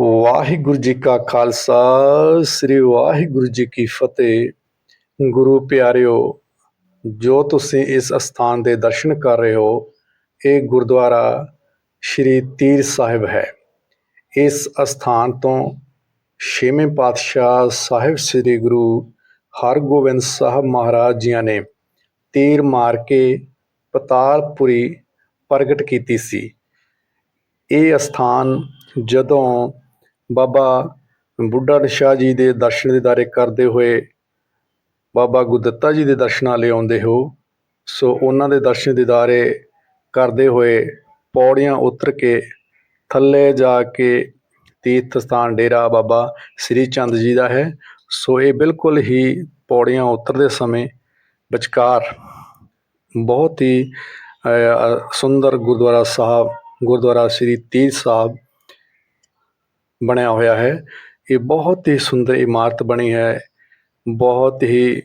ਵਾਹਿਗੁਰੂ ਜੀ ਕਾ ਖਾਲਸਾ, ਸ੍ਰੀ ਵਾਹਿਗੁਰੂ ਜੀ ਕੀ ਫਤਿਹ। ਗੁਰੂ ਪਿਆਰਿਓ, ਜੋ ਤੁਸੀਂ ਇਸ ਅਸਥਾਨ ਦੇ ਦਰਸ਼ਨ ਕਰ ਰਹੇ ਹੋ, ਇਹ ਗੁਰਦੁਆਰਾ ਸ਼੍ਰੀ ਤੀਰ ਸਾਹਿਬ ਹੈ। ਇਸ ਅਸਥਾਨ ਤੋਂ ਛੇਵੇਂ ਪਾਤਸ਼ਾਹ ਸਾਹਿਬ ਸ੍ਰੀ ਗੁਰੂ ਹਰਗੋਬਿੰਦ ਸਾਹਿਬ ਮਹਾਰਾਜ ਜੀਆਂ ਨੇ ਤੀਰ ਮਾਰ ਕੇ ਪਤਾਲਪੁਰੀ ਪ੍ਰਗਟ ਕੀਤੀ ਸੀ। ਇਹ ਅਸਥਾਨ ਜਦੋਂ ਬਾਬਾ ਬੁੱਢਾ ਸ਼ਾਹ ਜੀ ਦੇ ਦਰਸ਼ਨ ਦਿਦਾਰੇ ਕਰਦੇ ਹੋਏ ਬਾਬਾ ਗੁਰਦਿੱਤਾ ਜੀ ਦੇ ਦਰਸ਼ਨਾਂ ਲਈ ਆਉਂਦੇ ਹੋ, ਸੋ ਉਹਨਾਂ ਦੇ ਦਰਸ਼ਨ ਦਿਦਾਰੇ ਕਰਦੇ ਹੋਏ ਪੌੜੀਆਂ ਉਤਰ ਕੇ ਥੱਲੇ ਜਾ ਕੇ ਤੀਰਥ ਸਥਾਨ ਡੇਰਾ ਬਾਬਾ ਸ੍ਰੀ ਚੰਦ ਜੀ ਦਾ ਹੈ। ਸੋ ਇਹ ਬਿਲਕੁਲ ਹੀ ਪੌੜੀਆਂ ਉਤਰਦੇ ਸਮੇਂ ਵਿਚਕਾਰ ਬਹੁਤ ਹੀ ਸੁੰਦਰ ਗੁਰਦੁਆਰਾ ਸਾਹਿਬ, ਗੁਰਦੁਆਰਾ ਸ੍ਰੀ ਤੀਰ ਸਾਹਿਬ ਬਣਿਆ ਹੋਇਆ ਹੈ। ਇਹ ਬਹੁਤ ਹੀ ਸੁੰਦਰ ਇਮਾਰਤ ਬਣੀ ਹੈ। ਬਹੁਤ ਹੀ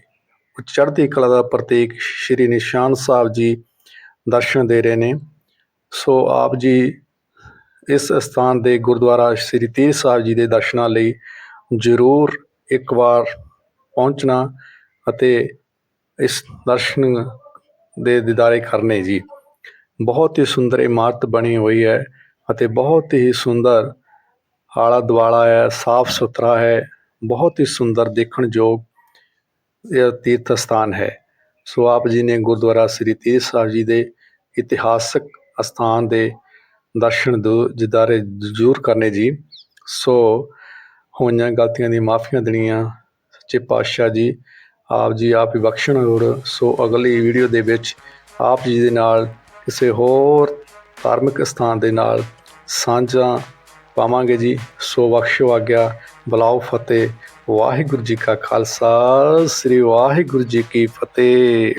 ਚੜ੍ਹਦੀ ਕਲਾ ਦਾ ਪ੍ਰਤੀਕ ਸ਼੍ਰੀ ਨਿਸ਼ਾਨ ਸਾਹਿਬ ਜੀ ਦਰਸ਼ਨ ਦੇ ਰਹੇ ਨੇ। ਸੋ ਆਪ ਜੀ ਇਸ ਸਥਾਨ ਦੇ ਗੁਰਦੁਆਰਾ ਸ੍ਰੀ ਤੀਰ ਸਾਹਿਬ ਜੀ ਦੇ ਦਰਸ਼ਨਾਂ ਲਈ ਜ਼ਰੂਰ ਇੱਕ ਵਾਰ ਪਹੁੰਚਣਾ ਅਤੇ ਇਸ ਦਰਸ਼ਨ ਦੇ ਦਿਦਾਰੇ ਕਰਨੇ ਜੀ। ਬਹੁਤ ਹੀ ਸੁੰਦਰ ਇਮਾਰਤ ਬਣੀ ਹੋਈ ਹੈ ਅਤੇ ਬਹੁਤ ਹੀ ਸੁੰਦਰ ਆਲਾ ਦੁਆਲਾ ਹੈ, ਸਾਫ਼ ਸੁਥਰਾ ਹੈ, ਬਹੁਤ ਹੀ ਸੁੰਦਰ ਦੇਖਣ ਯੋਗ ਇਹ ਤੀਰਥ ਸਥਾਨ ਹੈ। ਸੋ ਆਪ ਜੀ ਨੇ ਗੁਰਦੁਆਰਾ ਸ੍ਰੀ ਤੀਰਥ ਸਾਹਿਬ ਜੀ ਦੇ ਇਤਿਹਾਸਕ ਅਸਥਾਨ ਦੇ ਦਰਸ਼ਨ ਦੋ ਜਿਦਾਰੇ ਜ਼ਰੂਰ ਕਰਨੇ ਜੀ। ਸੋ ਹੋਈਆਂ ਗਲਤੀਆਂ ਦੀ ਮਾਫੀਆਂ ਦੇਣੀਆਂ, ਸੱਚੇ ਪਾਤਸ਼ਾਹ ਜੀ, ਆਪ ਜੀ ਆਪ ਹੀ ਬਖਸ਼ਣ ਹੋਰ। ਸੋ ਅਗਲੀ ਵੀਡੀਓ ਦੇ ਵਿੱਚ ਆਪ ਜੀ ਦੇ ਨਾਲ ਕਿਸੇ ਹੋਰ ਧਾਰਮਿਕ ਸਥਾਨ ਦੇ ਨਾਲ ਸਾਂਝਾ ਪਾਵਾਂਗੇ ਜੀ। ਸੋ ਬਖਸ਼ੋ ਆਗਿਆ। ਬਲਾਓ ਫਤਿਹ। ਵਾਹਿਗੁਰੂ ਜੀ ਕਾ ਖਾਲਸਾ। ਸ੍ਰੀ ਵਾਹਿਗੁਰੂ ਜੀ ਕੀ ਫਤਿਹ।